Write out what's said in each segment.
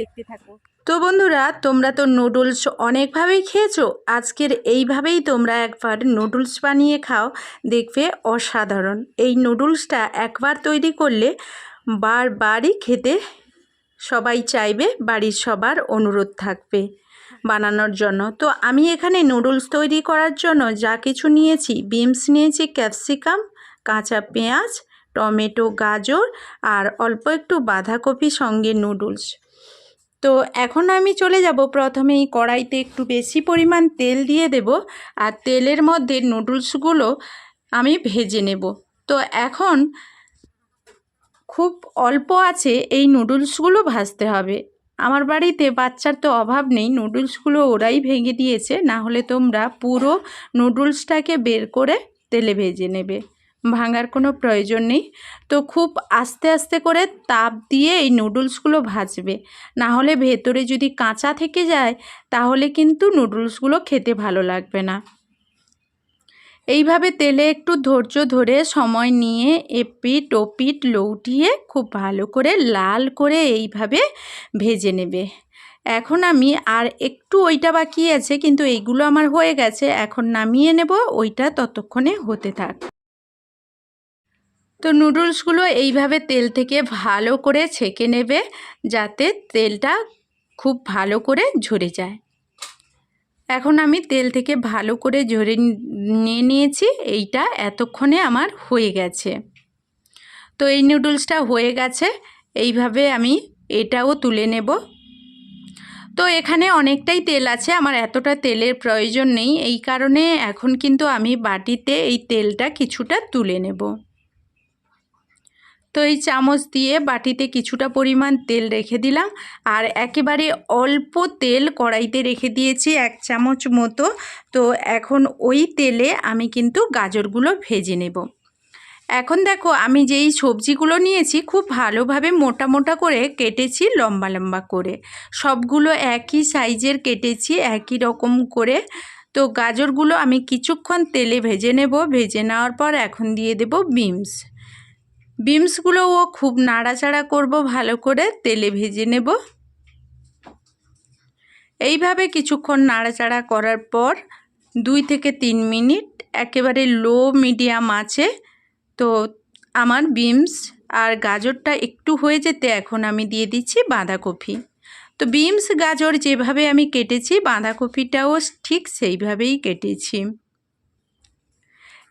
দেখতে থাকো। তো বন্ধুরা, তোমরা তো নুডলস অনেকভাবেই খেয়েছো। আজকের এইভাবেই তোমরা একবার নুডলস বানিয়ে খাও, দেখবে অসাধারণ। এই নুডলসটা একবার তৈরি করলে বারবারই খেতে সবাই চাইবে, বাড়ির সবার অনুরোধ থাকবে বানানোর জন্য। তো আমি এখানে নুডলস তৈরি করার জন্য যা কিছু নিয়েছি বিমস নিয়েছি, ক্যাপসিকাম, কাঁচা পেঁয়াজ, টমেটো, গাজর আর অল্প একটু বাঁধাকপি সঙ্গে নুডলস। তো এখন আমি চলে যাব। প্রথমে এই কড়াইতে একটু বেশি পরিমাণ তেল দিয়ে দেব আর তেলের মধ্যে নুডলসগুলো আমি ভেজে নেব। তো এখন খুব অল্প আছে এই নুডলসগুলো ভাজতে হবে। আমার বাড়িতে বাচ্চার তো অভাব নেই, নুডলসগুলো ওরাই ভেঙে দিয়েছে। না হলে তোমরা পুরো নুডলসটাকে বের করে তেলে ভেজে নেবে। ভাঙার কোনো প্রয়োজন নেই। তো খুব আস্তে আস্তে করে তাপ দিয়ে এই নুডলসগুলো ভাজবে। না হলে ভেতরে যদি কাঁচা থেকে যায়, তাহলে কিন্তু নুডলসগুলো খেতে ভালো লাগবে না। এইভাবে তেলে একটু ধৈর্য ধরে সময় নিয়ে এপিট ওপিট লৌটিয়ে খুব ভালো করে লাল করে এইভাবে ভেজে নেবে। এখন আমি আর একটু ওইটা বাকি আছে, কিন্তু এইগুলো আমার হয়ে গেছে। এখন নামিয়ে নেব, ওইটা ততক্ষণে হতে থাক। তো নুডলসগুলো এইভাবে তেল থেকে ভালো করে ছেঁকে নেবে যাতে তেলটা খুব ভালো করে ঝরে যায়। এখন আমি তেল থেকে ভালো করে ঝরে নিয়ে নিয়েছি, এইটা এতক্ষণে আমার হয়ে গেছে। তো এই নুডলসটা হয়ে গেছে, এইভাবে আমি এটাও তুলে নেব। তো এখানে অনেকটাই তেল আছে, আমার এতটা তেলের প্রয়োজন নেই, এই কারণে এখন কিন্তু আমি বাটিতে এই তেলটা কিছুটা তুলে নেব। তো এই চামচ দিয়ে বাটিতে কিছুটা পরিমাণ তেল রেখে দিলাম। আর একেবারে অল্প তেল কড়াইতে রেখে দিয়েছি এক চামচ মতো। তো এখন ওই তেলে আমি কিন্তু গাজরগুলো ভেজে নেব। এখন দেখো আমি যেই সবজিগুলো নিয়েছি খুব ভালোভাবে মোটা মোটা করে কেটেছি লম্বা লম্বা করে। সবগুলো একই সাইজের কেটেছি, একই রকম করে। তো গাজরগুলো আমি কিছুক্ষণ তেলে ভেজে নেব। ভেজে নেওয়ার পর এখন দিয়ে দেব বিমস। বিমসগুলোও খুব নাড়াচাড়া করব, ভালো করে তেলে ভেজে নেব। এইভাবে কিছুক্ষণ নাড়াচাড়া করার পর দুই থেকে তিন মিনিট একেবারে লো মিডিয়াম আছে। তো আমার বিমস আর গাজরটা একটু হয়ে যেতে এখন আমি দিয়ে দিচ্ছি বাঁধাকপি। তো বিমস, গাজর যেভাবে আমি কেটেছি, বাঁধাকপিটাও ঠিক সেইভাবেই কেটেছি।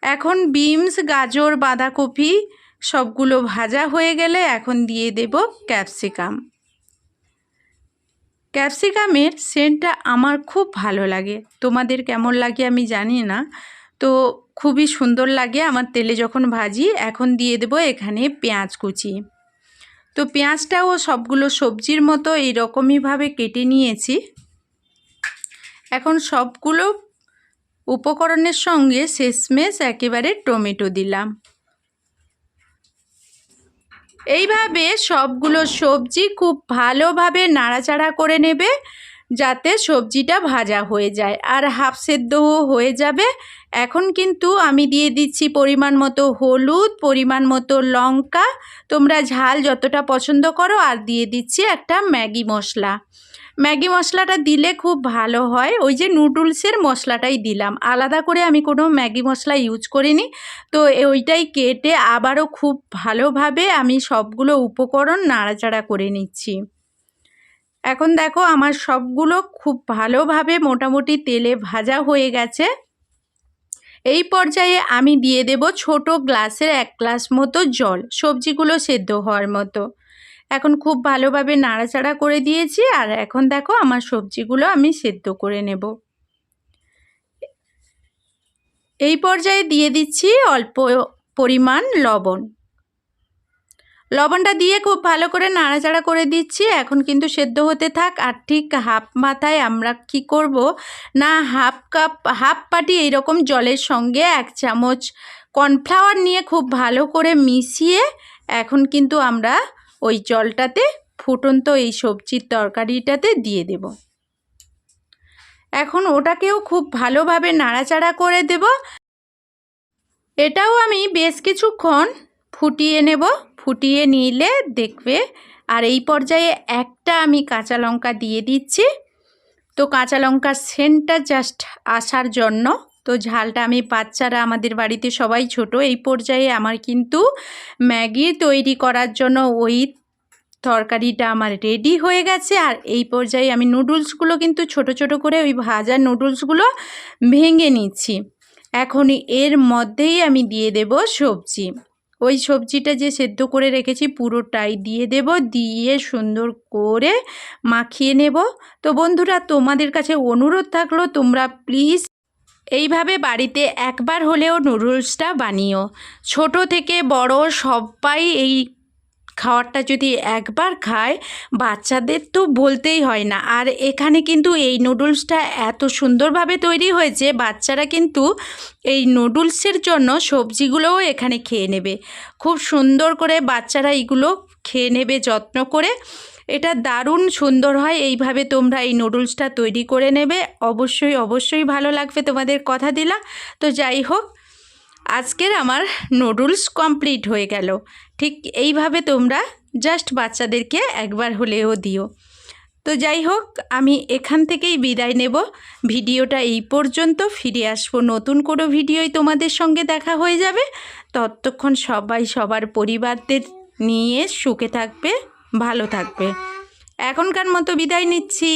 এখন বিমস, গাজর, বাঁধাকপি সবগুলো ভাজা হয়ে গেলে এখন দিয়ে দেব ক্যাপসিকাম। ক্যাপসিকামের সেন্টটা আমার খুব ভালো লাগে। তোমাদের কেমন লাগে আমি জানি না। তো খুবই সুন্দর লাগে আমার তেলে যখন ভাজি, এখন দিয়ে দেব এখানে পেঁয়াজ কুচি। তো পেঁয়াজটাও সবগুলো সবজির মতো এই এইরকমইভাবে কেটে নিয়েছি। এখন সবগুলো উপকরণের সঙ্গে শেষমেশ একেবারে টমেটো দিলাম। এইভাবে সবগুলো সবজি খুব ভালোভাবে নাড়াচাড়া করে নেবে, যাতে সবজিটা ভাজা হয়ে যায়। আর হাফ সেদ্ধও হয়ে যাবে। এখন কিন্তু আমি দিয়ে দিচ্ছি পরিমাণ মতো হলুদ, পরিমাণ মতো লঙ্কা। তোমরা ঝাল যতটা পছন্দ করো, আর দিয়ে দিচ্ছি একটা ম্যাগি মশলা। ম্যাগি মশলাটা দিলে খুব ভালো হয়। ওই যে নুডলসের মশলাটাই দিলাম। আলাদা করে আমি কোনো ম্যাগি মশলা ইউজ করিনি। তো ওইটাই কেটে আবারও খুব ভালোভাবে আমি সবগুলো উপকরণ নাড়াচাড়া করে নিচ্ছি। এখন দেখো আমার সবগুলো খুব ভালোভাবে মোটামুটি তেলে ভাজা হয়ে গেছে। এই পর্যায়ে আমি দিয়ে দেব ছোট গ্লাসের এক গ্লাস মতো জল। সবজিগুলো সেদ্ধ হওয়ার মতো। এখন খুব ভালোভাবে নাড়াচাড়া করে দিয়েছি আর এখন দেখো আমার সবজিগুলো আমি সেদ্ধ করে নেব। এই পর্যায়ে দিয়ে দিচ্ছি অল্প পরিমাণ লবণ। লবণটা দিয়ে খুব ভালো করে নাড়াচাড়া করে দিচ্ছি। এখন কিন্তু সেদ্ধ হতে থাক আর ঠিক হাফ মাথায় আমরা কি করব না হাফ কাপ, হাফ পাটি এইরকম জলের সঙ্গে এক চামচ কর্নফ্লাওয়ার নিয়ে খুব ভালো করে মিশিয়ে এখন কিন্তু আমরা ওই জলটাতে ফুটন্ত এই সবজির তরকারিটাতে দিয়ে দেব। এখন ওটাকেও খুব ভালোভাবে নাড়াচাড়া করে দেব। এটাও আমি বেশ কিছুক্ষণ ফুটিয়ে নেব। ফুটিয়ে নিলে দেখবে আর এই পর্যায়ে একটা আমি কাঁচা লঙ্কা দিয়ে দিচ্ছি। তো কাঁচা লঙ্কার সেন্টটা জাস্ট আসার জন্য তো ঝালটা আমি বাচ্চারা, আমাদের বাড়িতে সবাই ছোট, এই পর্যায়ে আমার কিন্তু ম্যাগি তৈরি করার জন্য ওই তরকারিটা আমার রেডি হয়ে গেছে। আর এই পর্যায়ে আমি নুডলসগুলো কিন্তু ছোট ছোট করে ওই ভাজা নুডলসগুলো ভেঙে নিচ্ছি। এখন এর মধ্যেই আমি দিয়ে দেব সবজি। ওই সবজিটা যে সেদ্ধ করে রেখেছি পুরোটাই দিয়ে দেব, দিয়ে সুন্দর করে মাখিয়ে নেব। তো বন্ধুরা, তোমাদের কাছে অনুরোধ থাকল, তোমরা প্লিজ এইভাবে বাড়িতে একবার হলেও নুডলসটা বানিও। ছোট থেকে বড় সবাই এই খাওয়ারটা যদি একবার খায়, বাচ্চাদের তো বলতেই হয় না। আর এখানে কিন্তু এই নুডলসটা এত সুন্দরভাবে তৈরি হয়েছে, বাচ্চারা কিন্তু এই নুডলসের জন্য সবজিগুলোও এখানে খেয়ে নেবে। খুব সুন্দর করে বাচ্চারা এগুলো খেয়ে নেবে, যত্ন করে। এটা দারুণ সুন্দর হয়। এইভাবে তোমরা এই নুডলসটা তৈরি করে নেবে। অবশ্যই অবশ্যই ভালো লাগবে তোমাদের কথা দিলা। তো যাই হোক, আজকের আমার নুডলস কমপ্লিট হয়ে গেল। ঠিক এইভাবে তোমরা জাস্ট বাচ্চাদেরকে একবার হলেও দিও। তো যাই হোক, আমি এখান থেকেই বিদায় নেব। ভিডিওটা এই পর্যন্ত। ফিরে আসব নতুন কোনো ভিডিওই তোমাদের সঙ্গে দেখা হয়ে যাবে। ততক্ষণ সবাই, সবার পরিবারদের নিয়ে সুখে থাকবে ভালো থাকবে। এখনকার মতো বিদায় নিচ্ছি।